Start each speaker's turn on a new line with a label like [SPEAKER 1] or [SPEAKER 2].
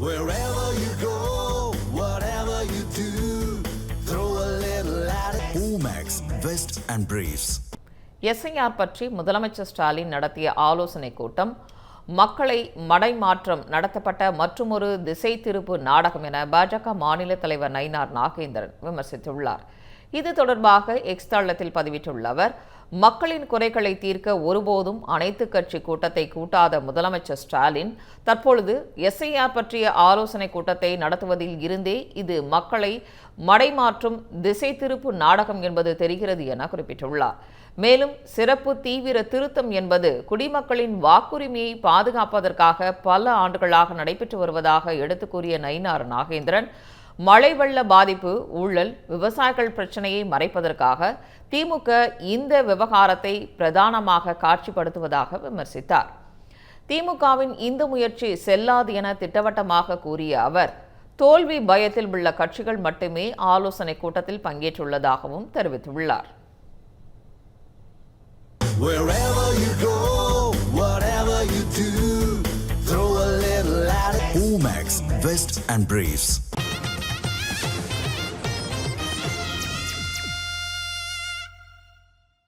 [SPEAKER 1] Wherever you go, whatever you do, throw a little at it. Omax, Vest and Briefs.
[SPEAKER 2] SIR பற்றி முதலமைச்சர் ஸ்டாலின் நடத்திய ஆலோசனைக் கூட்டம் மக்களை மடைமாற்றம் நடத்தப்பட்ட மற்றுமொரு திசை திருப்பு நாடகம் என பாஜக மாநில தலைவர் நயினார் நாகேந்திரன் விமர்சித்துள்ளார் இது தொடர்பாக எக்ஸ் தளத்தில் பதிவிட்டுள்ள அவர் மக்களின் குறைகளை தீர்க்க ஒருபோதும் அனைத்து கட்சி கூட்டத்தை கூட்டாத முதலமைச்சர் ஸ்டாலின் தற்பொழுது எஸ்ஐஆர் பற்றிய ஆலோசனை கூட்டத்தை நடத்துவதில் இருந்தே இது மக்களை மடைமாற்றும் திசை திருப்பு நாடகம் என்பது தெரிகிறது என குறிப்பிட்டுள்ளார். மேலும் சிறப்பு தீவிர திருத்தம் என்பது குடிமக்களின் வாக்குரிமையை பாதுகாப்பதற்காக பல ஆண்டுகளாக நடைபெற்று வருவதாக எடுத்து கூறிய நயினார் நாகேந்திரன் மழை வெள்ள பாதிப்பு ஊழல் விவசாயிகள் பிரச்சனையை மறைப்பதற்காக திமுக இந்த விவகாரத்தை பிரதானமாக காட்சிப்படுத்துவதாக விமர்சித்தார் திமுகவின் இந்த முயற்சி செல்லாது என திட்டவட்டமாக கூறிய அவர் தோல்வி பயத்தில் உள்ள கட்சிகள் மட்டுமே ஆலோசனை கூட்டத்தில் பங்கேற்றுள்ளதாகவும் தெரிவித்துள்ளார்.
[SPEAKER 1] Omax, Vest and Briefs.